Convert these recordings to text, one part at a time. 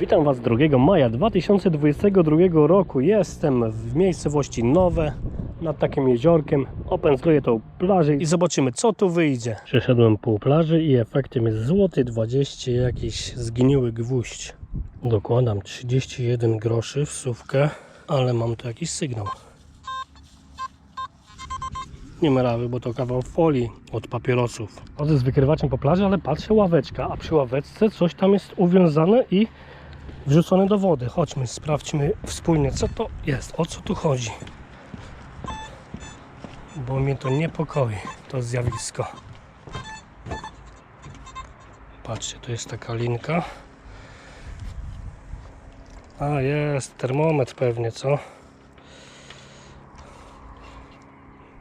Witam Was 2 maja 2022 roku. Jestem w miejscowości Nowe nad takim jeziorkiem. Opędzluję tą plażę i zobaczymy co tu wyjdzie. Przeszedłem pół plaży i efektem jest złoty 20 jakiś zgniły gwóźdź. Dokładam 31 groszy w sówkę, ale mam tu jakiś sygnał. Nie merawy, bo to kawał folii od papierosów. Chodzę z wykrywaczem po plaży, ale patrzę ławeczka, a przy ławeczce coś tam jest uwiązane i wrzucone do wody. Chodźmy, sprawdźmy wspólnie, co to jest, o co tu chodzi. Bo mnie to niepokoi, to zjawisko. Patrzcie, tu jest taka linka. A, jest termometr pewnie, co?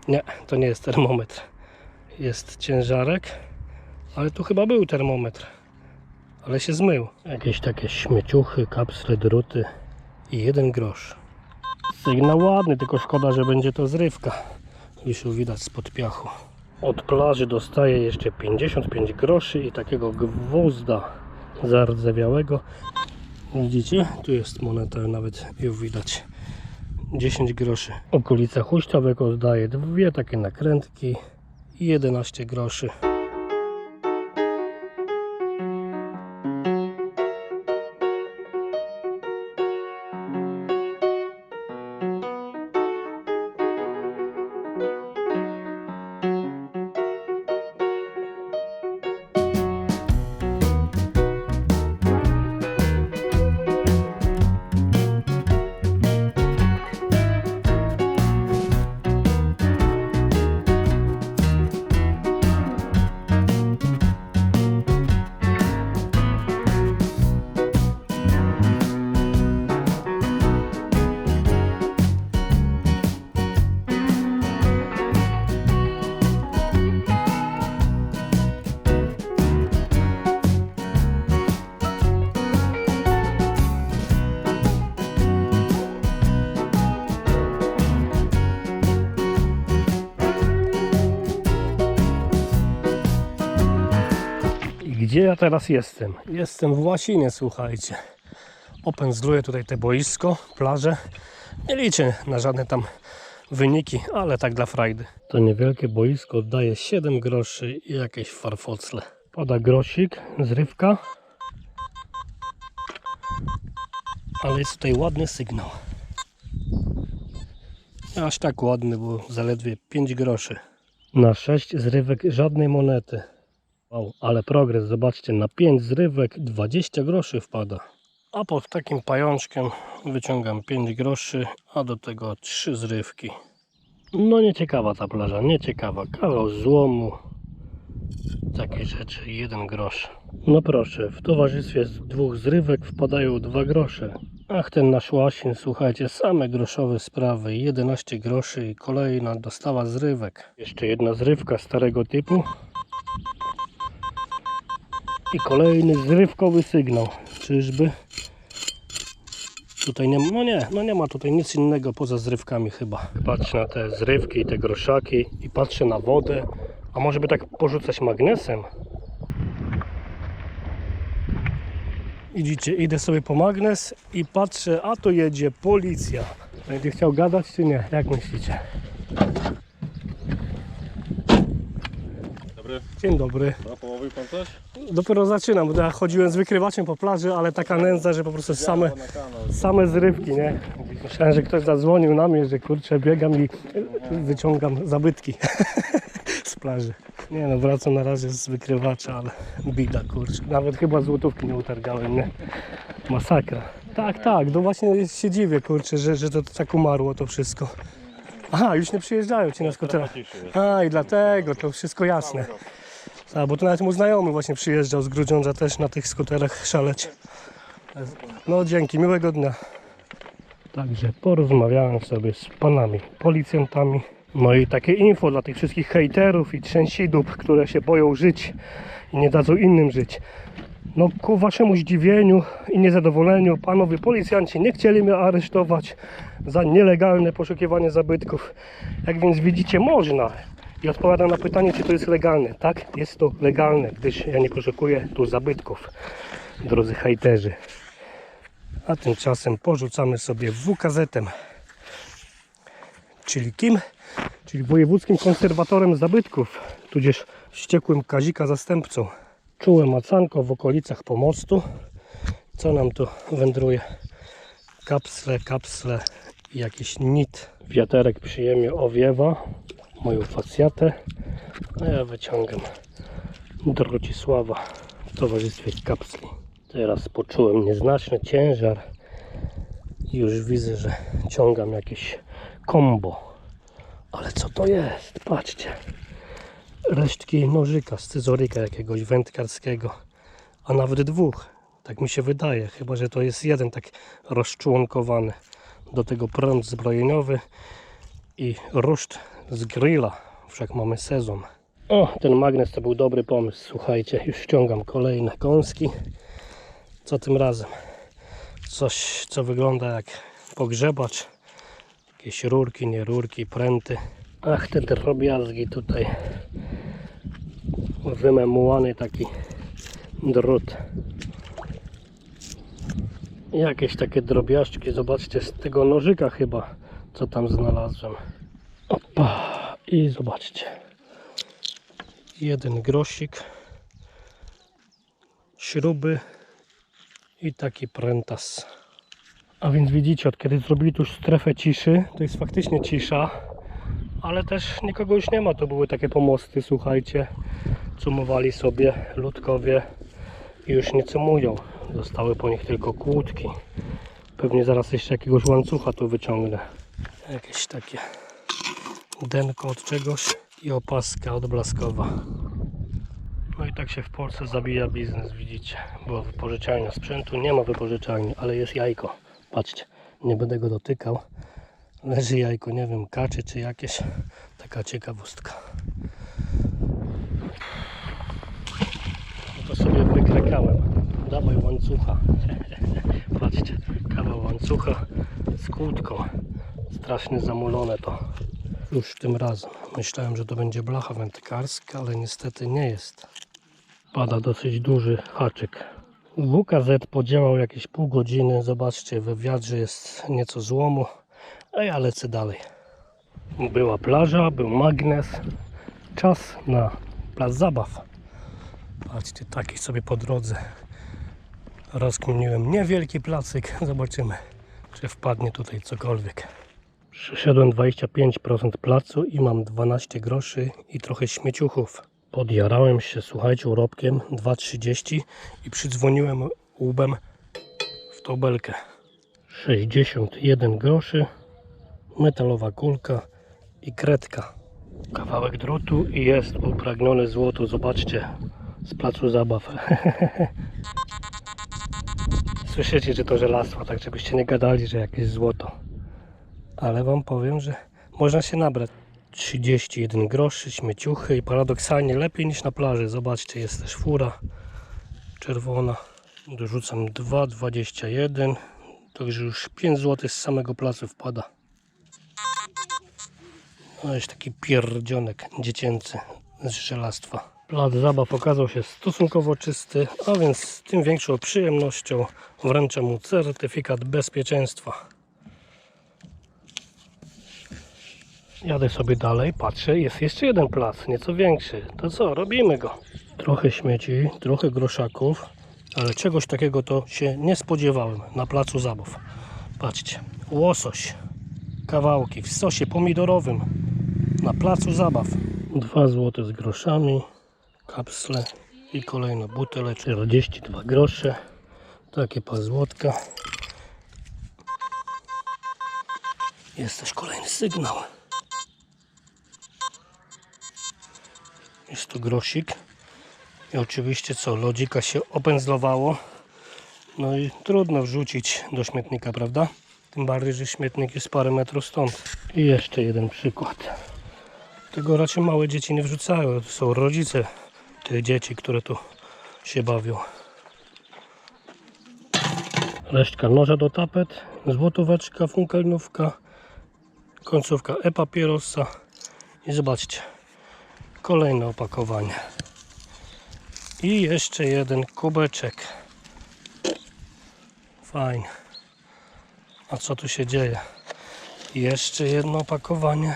Nie, to nie jest termometr. Jest ciężarek, ale tu chyba był termometr ale się zmył. Jakieś takie śmieciuchy, kapsle, druty i jeden grosz. Sygnał ładny, tylko szkoda, że będzie to zrywka. Już ją widać spod piachu. Od plaży dostaję jeszcze 55 groszy i takiego gwozda zardzewiałego. Widzicie? Tu jest moneta, nawet ją widać. 10 groszy. Okolica huśtawego zdaje dwie takie nakrętki i 11 groszy. Gdzie ja teraz jestem? Jestem w Łasinie, słuchajcie. Opędzluję tutaj te boisko, plażę. Nie liczę na żadne tam wyniki, ale tak dla frajdy. To niewielkie boisko oddaje 7 groszy i jakieś farfocle. Pada grosik, zrywka. Ale jest tutaj ładny sygnał. Aż tak ładny, bo zaledwie 5 groszy. Na 6 zrywek żadnej monety. Wow, ale progres, zobaczcie, na 5 zrywek 20 groszy wpada. A pod takim pajączkiem wyciągam 5 groszy, a do tego 3 zrywki. No nieciekawa ta plaża, nieciekawa. Kawał złomu, takie rzeczy, 1 grosz. No proszę, w towarzystwie z dwóch zrywek wpadają 2 grosze. Ach, ten nasz Łasin, słuchajcie, same groszowe sprawy, 11 groszy i kolejna dostawa zrywek. Jeszcze jedna zrywka starego typu, i kolejny zrywkowy sygnał. Czyżby? Tutaj nie ma, no nie, no nie ma tutaj nic innego poza zrywkami chyba. Patrzę na te zrywki i te groszaki i patrzę na wodę. A może by tak porzucać magnesem? Widzicie, idę sobie po magnes i patrzę, a tu jedzie policja. Będzie chciał gadać czy nie? Jak myślicie? Dobry, Dzień dobry. a połowił pan coś? Dopiero zaczynam, bo ja chodziłem z wykrywaczem po plaży, ale taka nędza, że po prostu same, same zrywki, nie? Myślałem, że ktoś zadzwonił na mnie, że kurczę, biegam i wyciągam zabytki z plaży. Nie no, wracam na razie z wykrywacza, ale bida, kurczę. Nawet chyba złotówki nie utargałem, nie? Masakra. Tak, tak, no właśnie się dziwię, kurczę, że, że to tak umarło to wszystko. Aha, już nie przyjeżdżają ci na skuterach. A, i dlatego, to wszystko jasne. A, bo to nawet mój znajomy właśnie przyjeżdżał z Grudziądza też na tych skuterach szaleć. No dzięki, miłego dnia. Także porozmawiałem sobie z panami policjantami No i takie info dla tych wszystkich hejterów i trzęsidób, które się boją żyć i nie dadzą innym żyć. No ku waszemu zdziwieniu i niezadowoleniu panowie policjanci nie chcieli mnie aresztować za nielegalne poszukiwanie zabytków. Jak więc widzicie można. I odpowiadam na pytanie, czy to jest legalne. Tak, jest to legalne, gdyż ja nie poszukuję tu zabytków, drodzy hejterzy. A tymczasem porzucamy sobie WKZ-em. Czyli kim? Czyli wojewódzkim konserwatorem zabytków, tudzież wściekłym Kazika zastępcą. Czułe macanko w okolicach pomostu. Co nam tu wędruje? Kapsle, kapsle jakiś nit. Wiaterek przyjemnie owiewa moją facjatę, a ja wyciągam Drocisława w towarzystwie kapsli. Teraz poczułem nieznaczny ciężar i już widzę, że ciągam jakieś kombo. Ale co to jest? Patrzcie. Resztki nożyka, scyzoryka jakiegoś wędkarskiego, a nawet dwóch. Tak mi się wydaje, chyba że to jest jeden tak rozczłonkowany. Do tego prąd zbrojeniowy i ruszt z grilla. Wszak mamy sezon. O, ten magnes to był dobry pomysł. Słuchajcie, już ściągam kolejne kąski. Co tym razem? Coś, co wygląda jak pogrzebacz. Jakieś rurki, nie rurki, pręty. Ach, te drobiazgi tutaj. Wymemułany taki drut. Jakieś takie drobiażdżki, zobaczcie, z tego nożyka chyba, co tam znalazłem. Opa, i zobaczcie. Jeden grosik, śruby i taki prętas. A więc widzicie, od kiedy zrobili tu strefę ciszy, to jest faktycznie cisza, ale też nikogo już nie ma. To były takie pomosty, słuchajcie, cumowali sobie ludkowie i już nie cumują. Zostały po nich tylko kłódki. Pewnie zaraz jeszcze jakiegoś łańcucha tu wyciągnę. Jakieś takie denko od czegoś i opaska odblaskowa. No i tak się w Polsce zabija biznes, widzicie. Była wypożyczalnia sprzętu, nie ma wypożyczalni, ale jest jajko. Patrzcie, nie będę go dotykał. Leży jajko, nie wiem, kaczy czy jakieś. Taka ciekawostka. No to sobie wykrekałem. Dawaj łańcucha. Patrzcie, kawał łańcucha z kłódką. Strasznie zamulone to. Już tym razem. Myślałem, że to będzie blacha wędkarska, ale niestety nie jest. Pada dosyć duży haczyk. WKZ podziałał jakieś pół godziny. Zobaczcie, we wiatrze jest nieco złomu, a ja lecę dalej. Była plaża, był magnes. Czas na plac zabaw. Patrzcie, taki sobie po drodze rozkminiłem niewielki placyk. Zobaczymy, czy wpadnie tutaj cokolwiek. Przeszedłem 25% placu i mam 12 groszy i trochę śmieciuchów. Podjarałem się, słuchajcie, urobkiem 2,30 i przydzwoniłem łbem w tą belkę. 61 groszy, metalowa kulka i kredka. Kawałek drutu i jest upragnione złoto. Zobaczcie, z placu zabaw. Słyszycie, że to żelastwo, tak żebyście nie gadali, że jakieś złoto. Ale wam powiem, że można się nabrać. 31 groszy, śmieciuchy i paradoksalnie lepiej niż na plaży. Zobaczcie, jest też fura czerwona. Dorzucam 2,21. Także już 5 zł z samego placu wpada. No jest taki pierdzionek dziecięcy z żelastwa. Plac zabaw okazał się stosunkowo czysty, a więc z tym większą przyjemnością wręczę mu certyfikat bezpieczeństwa. Jadę sobie dalej, patrzę, jest jeszcze jeden plac, nieco większy. To co, robimy go. Trochę śmieci, trochę groszaków, ale czegoś takiego to się nie spodziewałem na placu zabaw. Patrzcie, łosoś, kawałki w sosie pomidorowym na placu zabaw. 2 zł z groszami, kapsle i kolejna butelę 42 grosze. Takie pazłotka. Jest też kolejny sygnał. Jest tu grosik. I oczywiście co, lodzika się opędzlowało. No i trudno wrzucić do śmietnika, prawda? Tym bardziej, że śmietnik jest parę metrów stąd. I jeszcze jeden przykład. Tego raczej małe dzieci nie wrzucają. To są rodzice tych dzieci, które tu się bawią. Resztka noża do tapet, złotóweczka, funkelnówka, końcówka e-papierosa i zobaczcie, kolejne opakowanie. I jeszcze jeden kubeczek. Fajnie. A co tu się dzieje? Jeszcze jedno opakowanie.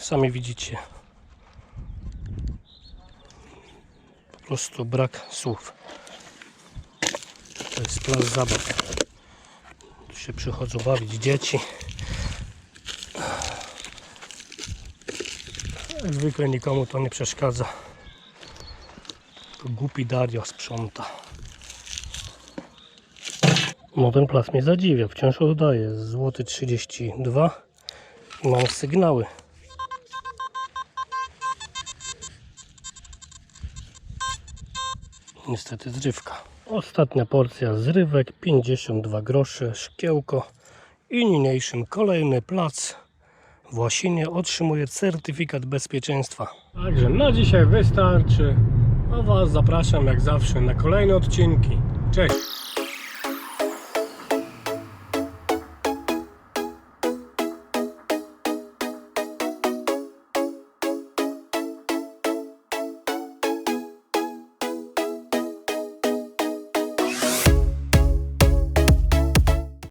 Sami widzicie. Po prostu brak słów. To jest plac zabaw. Tu się przychodzą bawić dzieci. Jak zwykle nikomu to nie przeszkadza. To głupi Dario sprząta. No ten plac mnie zadziwia. Wciąż oddaje. Złoty 32 i mam sygnały. Niestety zrywka. Ostatnia porcja zrywek 52 groszy, szkiełko i niniejszym kolejny plac w Łasinie otrzymuje certyfikat bezpieczeństwa. Także na dzisiaj wystarczy, a Was zapraszam jak zawsze na kolejne odcinki. Cześć!